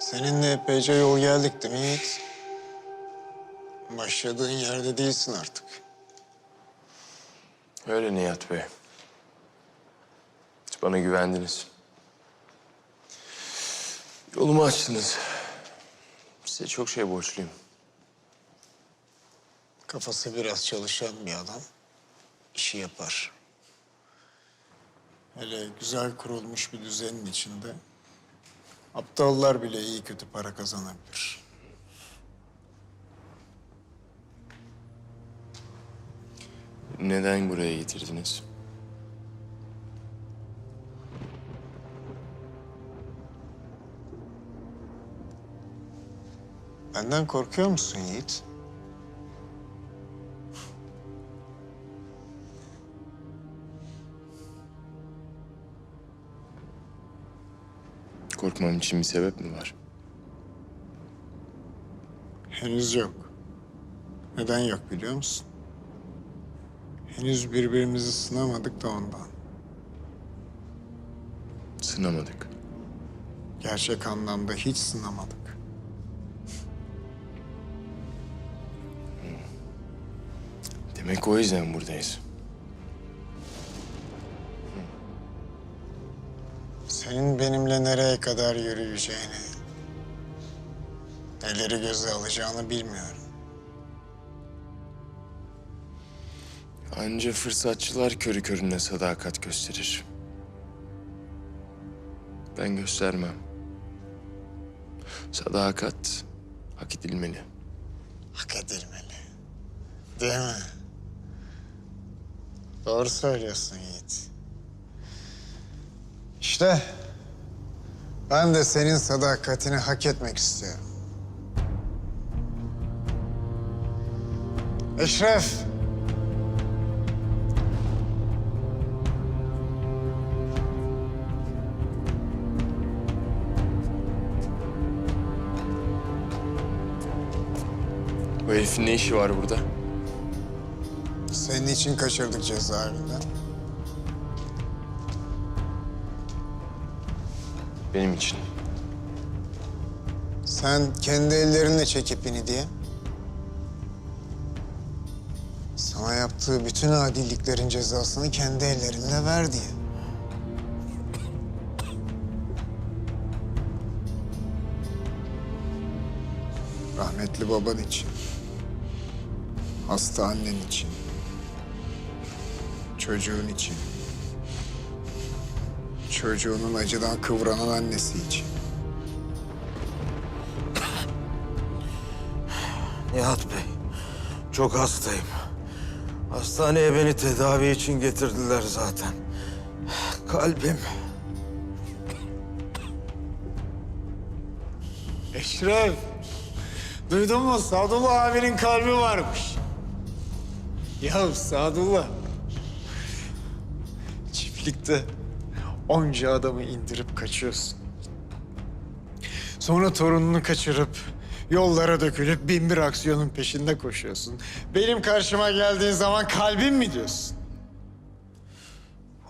Seninle epeyce yol geldik değil mi Yiğit? Başladığın yerde değilsin artık. Öyle Nihat Bey. Bana güvendiniz. Yolumu açtınız. Size çok şey borçluyum. Kafası biraz çalışan bir adam işi yapar. Hele güzel kurulmuş bir düzenin içinde aptallar bile iyi kötü para kazanabilir. Neden buraya getirdiniz? Benden korkuyor musun Yiğit? Korkmam için bir sebep mi var? Henüz yok. Neden yok biliyor musun? Henüz birbirimizi sınamadık da ondan. Sınamadık. Gerçek anlamda hiç sınamadık. Demek o yüzden buradayız. Senin benimle nereye kadar yürüyeceğini, neleri göze alacağını bilmiyorum. Anca fırsatçılar körü körüne sadakat gösterir. Ben göstermem. Sadakat hak edilmeli. Hak edilmeli. Değil mi? Doğru söylüyorsun Yiğit. İşte ben de senin sadakatini hak etmek istiyorum. Eşref. Bu herifin ne işi var burada? Senin için kaçırdık cezaevinden. Benim için. Sen kendi ellerinle çek ipini diye. Sana yaptığı bütün adilliklerin cezasını kendi ellerinle ver diye. Rahmetli baban için. Hasta annen için. Çocuğun için. Çocuğunun acıdan kıvranan annesi için. Nihat Bey, çok hastayım. Hastaneye beni tedavi için getirdiler zaten. Kalbim. Eşref, duydun mu? Sadullah abinin kalbi varmış. Ya Sadullah, çiftlikte onca adamı indirip kaçıyorsun. Sonra torununu kaçırıp yollara dökülüp bin bir aksiyonun peşinde koşuyorsun. Benim karşıma geldiğin zaman kalbim mi diyorsun?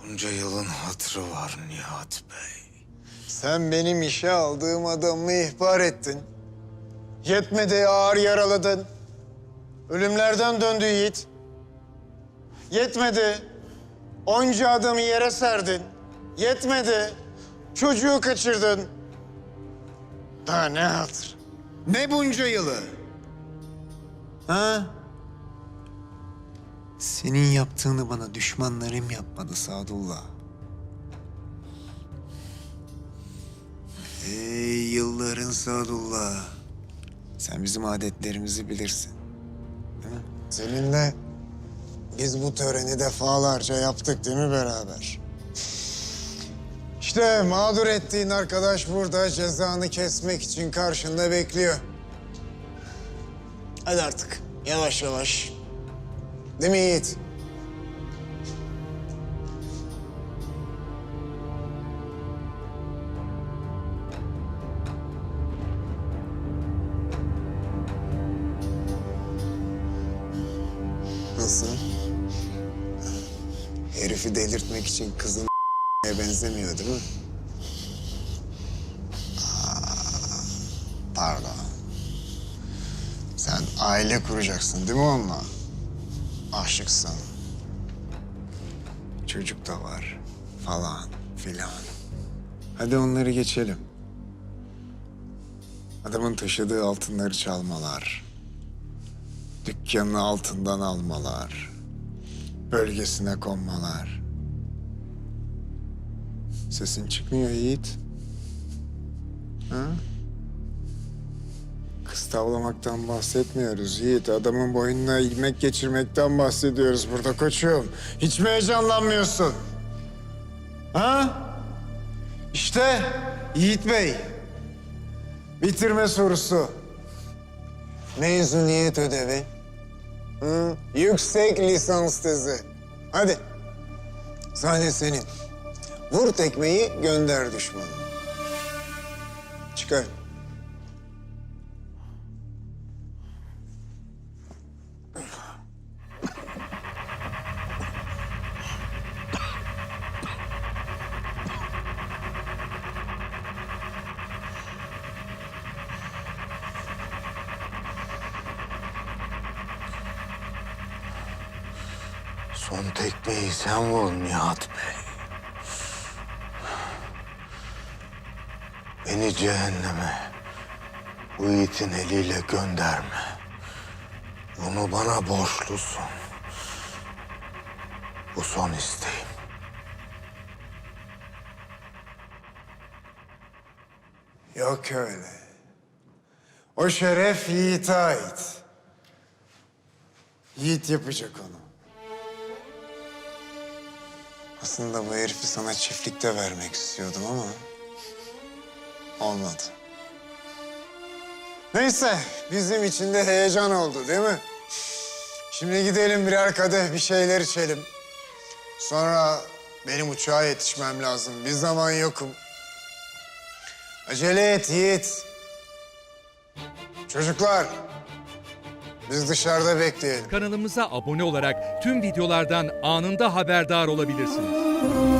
Bunca yılın hatırı var Nihat Bey. Sen benim işe aldığım adamı ihbar ettin. Yetmedi ağır yaraladın. Ölümlerden döndü Yiğit. Yetmedi. Onca adamı yere serdin. Yetmedi. Çocuğu kaçırdın. Daha ne hatır? Ne bunca yılı? Ha? Senin yaptığını bana düşmanlarım yapmadı Sadullah. Ey yılların Sadullah. Sen bizim adetlerimizi bilirsin. Değil mi? Seninle biz bu töreni defalarca yaptık değil mi beraber? İşte mağdur ettiğin arkadaş burada cezanı kesmek için karşında bekliyor. Hadi artık yavaş yavaş. Değil mi Yiğit? Nasıl? Herifi delirtmek için kızın benzemiyor değil mi? Aa, Pardon. Sen aile kuracaksın değil mi onunla? Aşıksın. Çocuk da var falan filan. Hadi onları geçelim. Adamın taşıdığı altınları çalmalar. Dükkanını altından almalar. Bölgesine konmalar. Sesin çıkmıyor Yiğit. Ha? Kız tavlamaktan bahsetmiyoruz Yiğit. Adamın boynuna ilmek geçirmekten bahsediyoruz burada koçum. Hiç mi heyecanlanmıyorsun? Ha? İşte Yiğit Bey. Bitirme sorusu. Mezuniyet ödevi. Hı? Yüksek lisans tezi. Hadi. Sahne senin. Vur tekmeyi gönder düşmanı. Çıkar. Son tekmeyi sen vur Nihat Bey. Beni cehenneme bu yiğitin eliyle gönderme. Bunu bana borçlusun. Bu son isteğim. Yok öyle. O şeref Yiğit'e ait. Yiğit yapacak onu. Aslında bu herifi sana çiftlikte vermek istiyordum ama... Olmadı. Neyse, bizim için de heyecan oldu değil mi? Şimdi gidelim birer kadeh bir şeyler içelim. Sonra benim uçağa yetişmem lazım. Bir zaman yokum. Acele et Yiğit. Çocuklar, biz dışarıda bekleyelim. Kanalımıza abone olarak tüm videolardan anında haberdar olabilirsiniz.